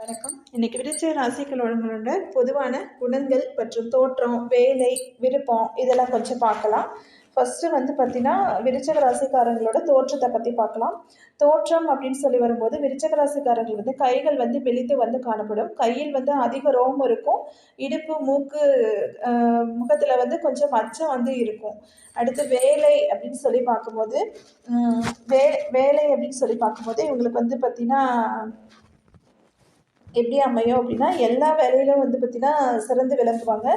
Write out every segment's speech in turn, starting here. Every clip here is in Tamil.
வணக்கம். இன்னைக்கு விருச்சிக ராசிகளோட பொதுவான குணங்கள் மற்றும் தோற்றம் வேலை விருப்பம் இதெல்லாம் கொஞ்சம் பார்க்கலாம். ஃபஸ்ட்டு வந்து பார்த்தீங்கன்னா விருச்சக ராசிக்காரங்களோட தோற்றத்தை பற்றி பார்க்கலாம். தோற்றம் அப்படின்னு சொல்லி வரும்போது விருச்சக ராசிக்காரர்கள் வந்து கைகள் வந்து வெளித்து வந்து காணப்படும். கையில் வந்து அதிக ரோமம் இருக்கும். இடுப்பு மூக்கு முகத்தில் வந்து கொஞ்சம் மச்சம் வந்து இருக்கும். அடுத்து வேலை அப்படின்னு சொல்லி பார்க்கும்போது வே வேலை அப்படின்னு சொல்லி பார்க்கும்போது இவங்களுக்கு வந்து பார்த்திங்கன்னா எப்படி அமையும் அப்படின்னா எல்லா வேலையிலும் வந்து பார்த்திங்கன்னா சிறந்து விளங்குவாங்க.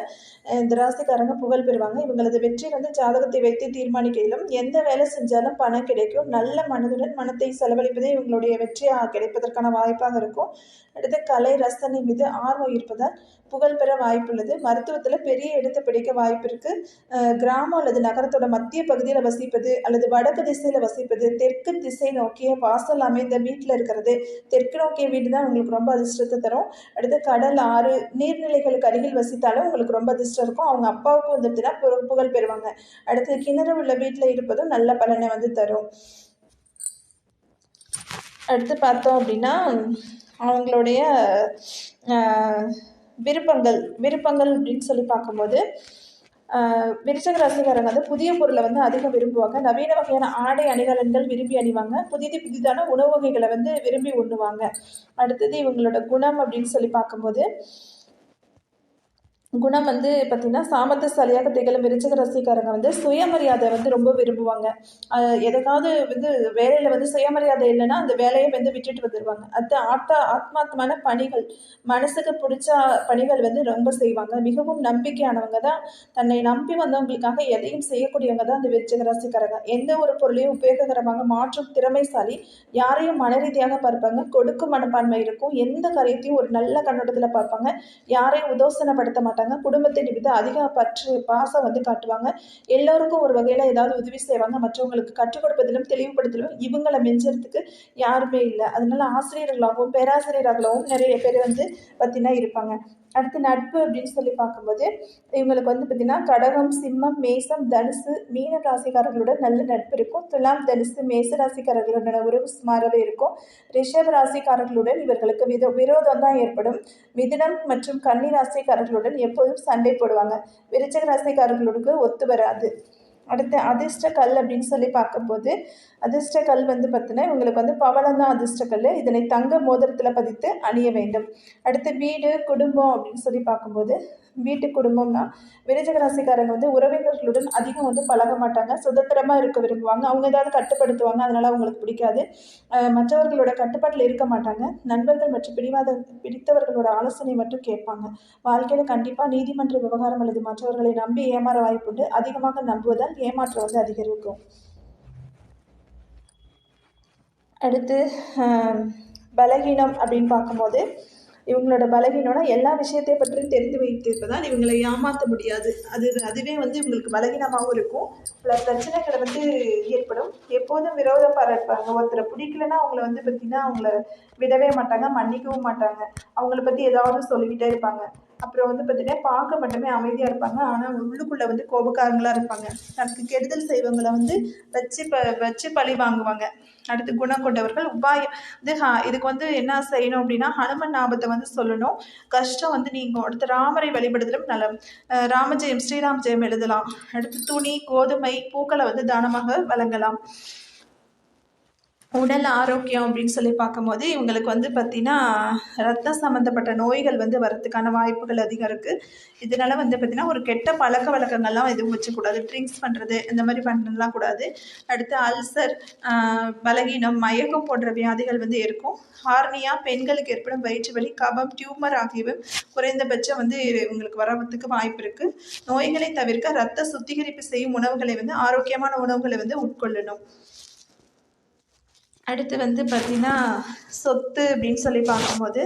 இந்த ராசிக்காரங்க புகழ் பெறுவாங்க. இவங்களது வெற்றி வந்து ஜாதகத்தை வைத்து தீர்மானிக்கையிலும் எந்த வேலை செஞ்சாலும் பணம் கிடைக்கும். நல்ல மனதுடன் மனத்தை செலவழிப்பதே இவங்களுடைய வெற்றியாக கிடைப்பதற்கான வாய்ப்பாக இருக்கும். அடுத்து கலை ரசனை மீது ஆர்வம் இருப்பதால் புகழ் பெற வாய்ப்புள்ளது. மருத்துவத்தில் பெரிய இடத்தை பிடிக்க வாய்ப்பு இருக்குது கிராமம் அல்லது நகரத்தோட மத்திய பகுதியில் வசிப்பது அல்லது வடக்கு திசையில் வசிப்பது தெற்கு திசை நோக்கிய வாசல் அமைந்த வீட்டில் இருக்கிறது. தெற்கு நோக்கிய வீடு தான் உங்களுக்கு ரொம்ப அதிர்ஷ்டத்தை தரும். அடுத்து கடல் ஆறு நீர்நிலைகளுக்கு அருகில் வசித்தாலும் உங்களுக்கு ரொம்ப அதிர்ஷ்டம் இருக்கும். அவங்க அப்பாவுக்கு வந்துட்டுனா புகழ் பெறுவாங்க. அடுத்து கிணறு உள்ள வீட்டில் இருப்பதும் நல்ல பலனை வந்து தரும். அடுத்து பார்த்தோம் அப்படின்னா அவங்களுடைய விருப்பங்கள் விருப்பங்கள் அப்படின்னு சொல்லி பார்க்கும்போது விருச்சக ராசிக்காரங்க வந்து புதிய பொருளை வந்து அதிகம் விரும்புவாங்க. நவீன வகையான ஆடை அணிகலன்கள் விரும்பி அணிவாங்க. புதிது புதிதான உணவு வகைகளை வந்து விரும்பி உண்ணுவாங்க. அடுத்தது இவங்களோட குணம் அப்படின்னு சொல்லி பார்க்கும்போது குணம் வந்து பார்த்திங்கன்னா சாமர்த்தசாலியாக திகழும் விருச்சிக ரசிகாரங்க வந்து சுயமரியாதை வந்து ரொம்ப விரும்புவாங்க. அஹ் எதுக்காவது வந்து வேலையில் வந்து சுயமரியாதை இல்லைன்னா அந்த வேலையை வந்து விட்டுட்டு வந்துடுவாங்க அது ஆத்தா ஆத்மாத்தமான பணிகள் மனசுக்கு பிடிச்ச பணிகள் வந்து ரொம்ப செய்வாங்க. மிகவும் நம்பிக்கையானவங்க தான். தன்னை நம்பி வந்தவங்களுக்காக எதையும் செய்யக்கூடியவங்க தான் அந்த விருச்சிக ரசிகாரங்க எந்த ஒரு பொருளையும் உபயோககரமாக மாற்றும் திறமைசாலி யாரையும் மனரீதியாக பார்ப்பாங்க. கொடுக்கும் மனப்பான்மை இருக்கும். எந்த காரியத்தையும் ஒரு நல்ல கண்ணோட்டத்தில் பார்ப்பாங்க. யாரையும் உதோசனப்படுத்த மாட்டாங்க. குடும்பத்தை நிமித்தம் அதிக பற்று பாசம் வந்து காட்டுவாங்க. எல்லோருக்கும் ஒரு வகையில் ஏதாவது உதவி செய்வாங்க. மற்றவங்களுக்கு கற்றுக் கொடுப்பதிலும் தெளிவுபடுத்தலும் இவங்களை மிஞ்சறதுக்கு யாருமே இல்லை. அதனால ஆசிரியர்களாகவும் பேராசிரியர்களாகவும் நிறைய பேர் வந்து பார்த்தீங்கன்னா இருப்பாங்க. அடுத்து நட்பு அப்படின்னு சொல்லி பார்க்கும்போது இவங்களுக்கு வந்து பார்த்திங்கன்னா கடகம் சிம்மம் மேசம் தனுசு மீன ராசிக்காரர்களுடன் நல்ல நட்பு இருக்கும். துலாம் தனுசு மேச ராசிக்காரர்களுடன் உறவு சுமாராகவே இருக்கும். ரிஷப ராசிக்காரர்களுடன் இவர்களுக்கு வித விரோதம் தான் ஏற்படும். மிதுனம் மற்றும் கன்னி ராசிக்காரர்களுடன் எப்போதும் சண்டை போடுவாங்க. விருச்சக ராசிக்காரர்களுக்கு ஒத்து வராது. அடுத்து அதிர்ஷ்ட கல் அப்படின்னு சொல்லி பார்க்கும்போது அதிர்ஷ்ட கல் வந்து பார்த்தீங்கன்னா இவங்களுக்கு வந்து பவளம் அதிர்ஷ்ட கல் இதனை தங்க மோதிரத்தில் பதித்து அணிய வேண்டும். அடுத்து வீடு குடும்பம் அப்படின்னு சொல்லி பார்க்கும்போது வீட்டு குடும்பம்னா விருச்சக ராசிக்காரங்க வந்து உறவினர்களுடன் அதிகம் வந்து பழக மாட்டாங்க. சுதந்திரமாக இருக்க விரும்புவாங்க. அவங்க ஏதாவது கட்டுப்படுத்துவாங்க. அதனால் அவங்களுக்கு பிடிக்காது. மற்றவர்களோட கட்டுப்பாட்டில் இருக்க மாட்டாங்க. நண்பர்கள் மற்றும் பிடிவாத பிடித்தவர்களோட ஆலோசனை மட்டும் கேட்பாங்க. வாழ்க்கையில் கண்டிப்பாக நீதிமன்ற விவகாரம் அல்லது மற்றவர்களை நம்பி ஏமாற வாய்ப்புண்டு. அதிகமாக நம்புவதால் ஏமாற்றம் வந்து அதிகரிக்கும். அடுத்து பலகீனம் அப்படின்னு பார்க்கும்போது இவங்களோட பலவீனம்னா எல்லா விஷயத்தையும் பற்றியும் தெரிந்து வைத்திருப்பதால் இவங்களை ஏமாற்ற முடியாது. அது அதுவே வந்து இவங்களுக்கு பலவீனமாகவும் இருக்கும். பல பிரச்சனைகளை வந்து ஏற்படும். எப்போதும் விரோதம் பாராட்டுவாங்க ஒருத்தரை பிடிக்கலன்னா அவங்கள வந்து பார்த்திங்கன்னா அவங்கள விடவே மாட்டாங்க மன்னிக்கவும் மாட்டாங்க. அவங்கள பற்றி ஏதாவது சொல்லிக்கிட்டே இருப்பாங்க. அப்புறம் வந்து பார்த்திங்கன்னா பார்க்க மட்டுமே அமைதியாக இருப்பாங்க. ஆனால் உள்ளுக்குள்ளே வந்து கோபக்காரங்களாக இருப்பாங்க. தனக்கு கெடுதல் செய்வங்களை வந்து வச்சு ப வச்சு பழி வாங்குவாங்க. அடுத்து குணம் கொண்டவர்கள் உபாயம் இது இதுக்கு வந்து என்ன செய்யணும் அப்படின்னா ஹனுமன் நாபத்தை வந்து சொல்லணும். கஷ்டம் வந்து நீங்கள் அடுத்து ராமரை வழிபடுதலும் நலம். ராமஜெயம் ஸ்ரீராம் ஜெயம் எழுதலாம். அடுத்து துணி கோதுமை பூக்களை வந்து தானமாக வழங்கலாம். உடல் ஆரோக்கியம் அப்படின்னு சொல்லி பார்க்கும்போது இவங்களுக்கு வந்து பார்த்திங்கன்னா ரத்தம் சம்மந்தப்பட்ட நோய்கள் வந்து வரத்துக்கான வாய்ப்புகள் அதிகம் இருக்குது இதனால் வந்து பார்த்திங்கன்னா ஒரு கெட்ட பழக்க வழக்கங்கள்லாம் எதுவும் வச்சக்கூடாது. ட்ரிங்க்ஸ் பண்ணுறது இந்த மாதிரி பண்ணலாம் கூடாது. அடுத்து அல்சர் பலகீனம் மயக்கம் போன்ற வியாதிகள் வந்து இருக்கும். ஹார்னியா பெண்களுக்கு ஏற்படும் வயிற்று வலி கபம் டியூமர் ஆகியவை குறைந்தபட்சம் வந்து இவங்களுக்கு வரத்துக்கு வாய்ப்பு இருக்குது நோய்களை தவிர்க்க ரத்த சுத்திகரிப்பு செய்யும் உணவுகளை வந்து ஆரோக்கியமான உணவுகளை வந்து உட்கொள்ளணும். அடுத்து வந்து பார்த்திங்கன்னா சொத்து அப்படின்னு சொல்லி பார்க்கும்போது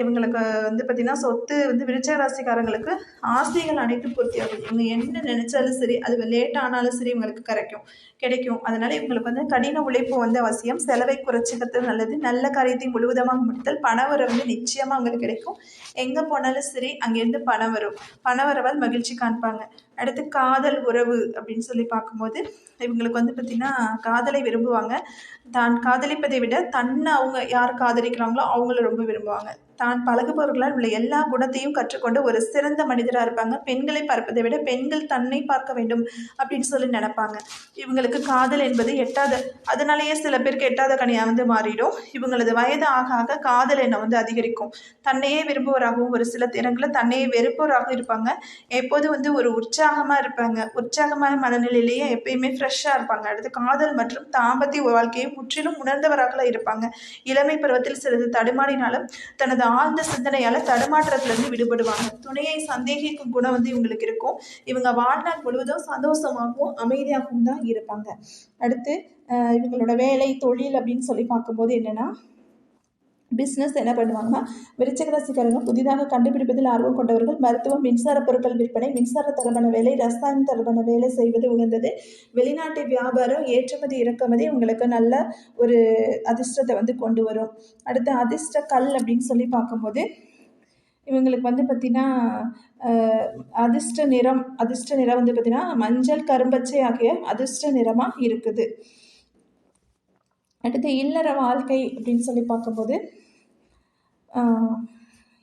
இவங்களுக்கு வந்து பார்த்திங்கன்னா சொத்து வந்து விருச்ச ராசிக்காரங்களுக்கு ஆசைகள் அனைத்தும் பூர்த்தியாகும் இவங்க என்ன நினைச்சாலும் சரி அது லேட் ஆனாலும் சரி இவங்களுக்கு கிடைக்கும் கிடைக்கும். அதனால இவங்களுக்கு வந்து கடின உழைப்பு வந்து அவசியம். செலவை குறைச்சிக்கிறது நல்லது. நல்ல காரியத்தை முழுவதுமாக முடித்தல் பணம் வர வந்து நிச்சயமாக அவங்களுக்கு கிடைக்கும். எங்கே போனாலும் சரி அங்கேருந்து பணம் வரும். பண வரவால் மகிழ்ச்சி காண்பாங்க. அடுத்து காதல் உறவு அப்படின்னு சொல்லி பார்க்கும்போது இவங்களுக்கு வந்து பார்த்திங்கன்னா காதலை விரும்புவாங்க. தான் காதலிப்பதை விட தன்னை அவங்க யார் காதலிக்கிறாங்களோ அவங்கள ரொம்ப விரும்புவாங்க. தான் பழகுபவர்களால் உள்ள எல்லா குணத்தையும் கற்றுக்கொண்டு ஒரு சிறந்த மனிதராக இருப்பாங்க. பெண்களை பார்ப்பதை விட பெண்கள் தன்னை பார்க்க வேண்டும் அப்படின்னு சொல்லி நினைப்பாங்க. இவங்களுக்கு காதல் என்பது எட்டாத அதனாலேயே சில பேருக்கு எட்டாத கனியாக வந்து மாறிடும். இவங்களது வயது ஆக ஆக காதல் எண்ணம் வந்து அதிகரிக்கும். தன்னையே விரும்புவராகவும் ஒரு சில நேரங்களில் தன்னையே வெறுப்பவராகவும் இருப்பாங்க. எப்போது வந்து ஒரு உற்சாகமாக இருப்பாங்க. உற்சாகமான மனநிலையிலேயே எப்பயுமே ஃப்ரெஷ்ஷாக இருப்பாங்க. அடுத்து காதல் மற்றும் தாம்பத்திய வாழ்க்கையை முற்றிலும் உணர்ந்தவராக இருப்பாங்க. இளமை பருவத்தில் சிறிது தடுமாறினாலும் தனது ஆழ்ந்த சிந்தனையால் தடுமாற்றத்திலிருந்து விடுபடுவாங்க. துணையை சந்தேகிக்கும் குணம் வந்து இவங்களுக்கு இருக்கும். இவங்க வாழ்நாள் முழுவதும் சந்தோஷமாகவும் அமைதியாகவும் தான் இருப்பாங்க. அடுத்து இவங்களோட வேலை தொழில் அப்படின்னு சொல்லி பார்க்கும்போது என்னென்னா பிஸ்னஸ் என்ன பண்ணுவாங்கன்னா விருச்சிக ராசிக்காரங்க புதிதாக கண்டுபிடிப்பதில் ஆர்வம் கொண்டவர்கள் மருத்துவம் மின்சார பொருட்கள் விற்பனை மின்சார தொடர்பான வேலை ரசாயன தொடர்பான வேலை செய்வது உகந்தது. வெளிநாட்டு வியாபாரம் ஏற்றுமதி இறக்குமதி உங்களுக்கு நல்ல ஒரு அதிர்ஷ்டத்தை வந்து கொண்டு வரும். அடுத்து அதிர்ஷ்ட கல் அப்படின்னு சொல்லி பார்க்கும்போது இவங்களுக்கு வந்து பார்த்திங்கன்னா அதிர்ஷ்ட நிறம் அதிர்ஷ்ட நிறம் வந்து பார்த்திங்கன்னா மஞ்சள் கரும்பச்சை ஆகிய அதிர்ஷ்ட நிறமாக இருக்குது. அடுத்து இல்லற வாழ்க்கை அப்படின்னு சொல்லி பார்க்கும்போது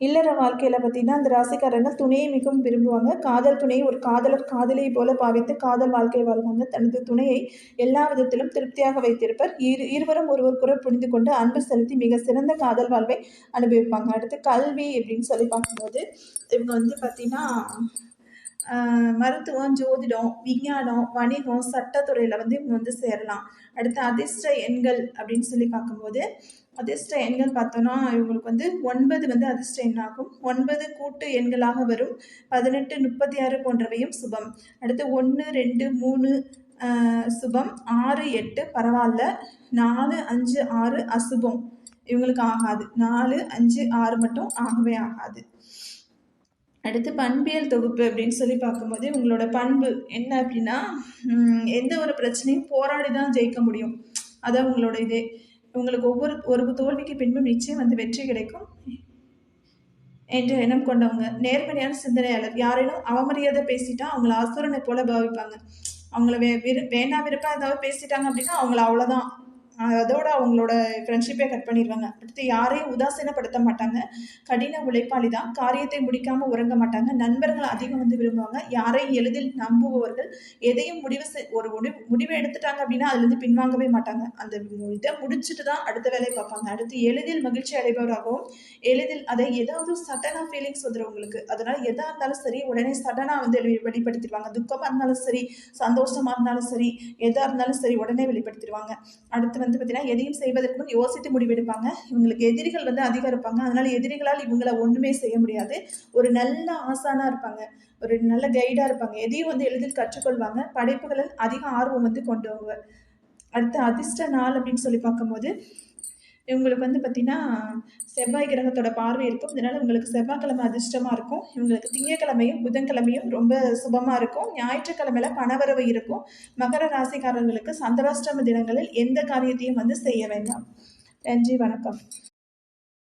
இல்லற வாழ்க்கையில் பார்த்திங்கன்னா அந்த ராசிக்காரர்கள் துணையை மிகவும் விரும்புவாங்க. காதல் துணையை ஒரு காதலர் காதலியை போல பாவித்து காதல் வாழ்க்கை வாழ்வாங்க. தனது துணையை எல்லா விதத்திலும் திருப்தியாக வைத்திருப்பர். இரு இருவரும் ஒருவருக்குற புரிந்து கொண்டு அன்பு செலுத்தி மிக சிறந்த காதல் வாழ்வை அனுபவிப்பாங்க. அடுத்து கல்வி அப்படின்னு சொல்லி பார்க்கும்போது இவங்க வந்து பார்த்திங்கன்னா மருத்துவம் ஜோதிடம் விஞ்ஞானம் வணிகம் சட்டத்துறையில் வந்து இவங்க வந்து சேரலாம். அடுத்து அதிர்ஷ்ட எண்கள் அப்படின்னு சொல்லி பார்க்கும்போது அதிர்ஷ்ட எண்கள் பார்த்தோன்னா இவங்களுக்கு வந்து ஒன்பது வந்து அதிர்ஷ்ட எண்ணாகும். ஒன்பது கூட்டு எண்களாக வரும். பதினெட்டு முப்பத்தி ஆறு போன்றவையும் சுபம். அடுத்து ஒன்று ரெண்டு மூணு சுபம். ஆறு எட்டு பரவாயில்ல. நாலு அஞ்சு ஆறு அசுபம். இவங்களுக்கு ஆகாது. நாலு அஞ்சு ஆறு மட்டும் ஆகவே ஆகாது. அடுத்து பண்பியல் தொகுப்பு அப்படின்னு சொல்லி பார்க்கும்போது உங்களோட பண்பு என்ன அப்படின்னா எந்த ஒரு பிரச்சனையும் போராடி தான் ஜெயிக்க முடியும். அதான் உங்களோட இதே. உங்களுக்கு ஒவ்வொரு ஒரு தோல்விக்கு பின்பும் நிச்சயம் வந்து வெற்றி கிடைக்கும் என்ற எண்ணம் கொண்டவங்க. நேர்மறையான சிந்தனையாளர். யாரேனும் அவமரியாதை பேசிட்டா அவங்கள அசுரனை போல பாவிப்பாங்க. அவங்கள வே விரு வேண்டாம் விருப்பம் ஏதாவது பேசிட்டாங்க அப்படின்னா அவங்கள அவ்வளோதான் அதோட அவங்களோட ஃப்ரெண்ட்ஷிப்பே கட் பண்ணிடுவாங்க. அடுத்து யாரையும் உதாசீனப்படுத்த மாட்டாங்க கடின உழைப்பாளி தான். காரியத்தை முடிக்காமல் உறங்க மாட்டாங்க. நண்பர்கள் அதிகம் வந்து விரும்புவாங்க. யாரையும் எளிதில் நம்புபவர்கள் எதையும் முடிவு செய் ஒரு முடிவு முடிவு எடுத்துட்டாங்க அப்படின்னா அதுலேருந்து பின்வாங்கவே மாட்டாங்க. அந்த இதை முடிச்சுட்டு தான் அடுத்த வேலையை பார்ப்பாங்க. அடுத்து எளிதில் மகிழ்ச்சி அடைபவராகவும் எளிதில் அதை ஏதாவது சட்டனாக ஃபீலிங்ஸ் வந்துடும் உங்களுக்கு. அதனால் எதாக இருந்தாலும் சரி உடனே சடனாக வந்து வெளிப்படுத்திடுவாங்க. துக்கமாக இருந்தாலும் சரி சந்தோஷமாக இருந்தாலும் சரி எதாக இருந்தாலும் சரி உடனே வெளிப்படுத்திடுவாங்க. அடுத்து வந்து வந்து பார்த்தீங்கன்னா எதையும் செய்வதற்கு முன் யோசித்து முடிவெடுப்பாங்க. இவங்களுக்கு எதிரிகள் வந்து அதிகம் இருப்பாங்க. அதனால எதிரிகளால் இவங்களை ஒன்றுமே செய்ய முடியாது. ஒரு நல்ல ஆசானாக இருப்பாங்க. ஒரு நல்ல கைடாக இருப்பாங்க. எதையும் வந்து எளிதில் கற்றுக்கொள்வாங்க. படைப்புகளில் அதிக ஆர்வம் வந்து கொண்டவங்க. அடுத்து அதிர்ஷ்ட நாள் அப்படின்னு சொல்லி பார்க்கும்போது இவங்களுக்கு வந்து பார்த்திங்கன்னா செவ்வாய் கிரகத்தோட பார்வை இருக்கும். இதனால் உங்களுக்கு செவ்வாய்க்கிழமை அதிர்ஷ்டமாக இருக்கும். இவங்களுக்கு திங்கக்கிழமையும் புதன்கிழமையும் ரொம்ப சுபமாக இருக்கும். ஞாயிற்றுக்கிழமையில பணவரவு இருக்கும். மகர ராசிக்காரர்களுக்கு சந்திராஷ்டம தினங்களில் எந்த காரியத்தையும் வந்து செய்ய வேண்டாம். நன்றி வணக்கம்.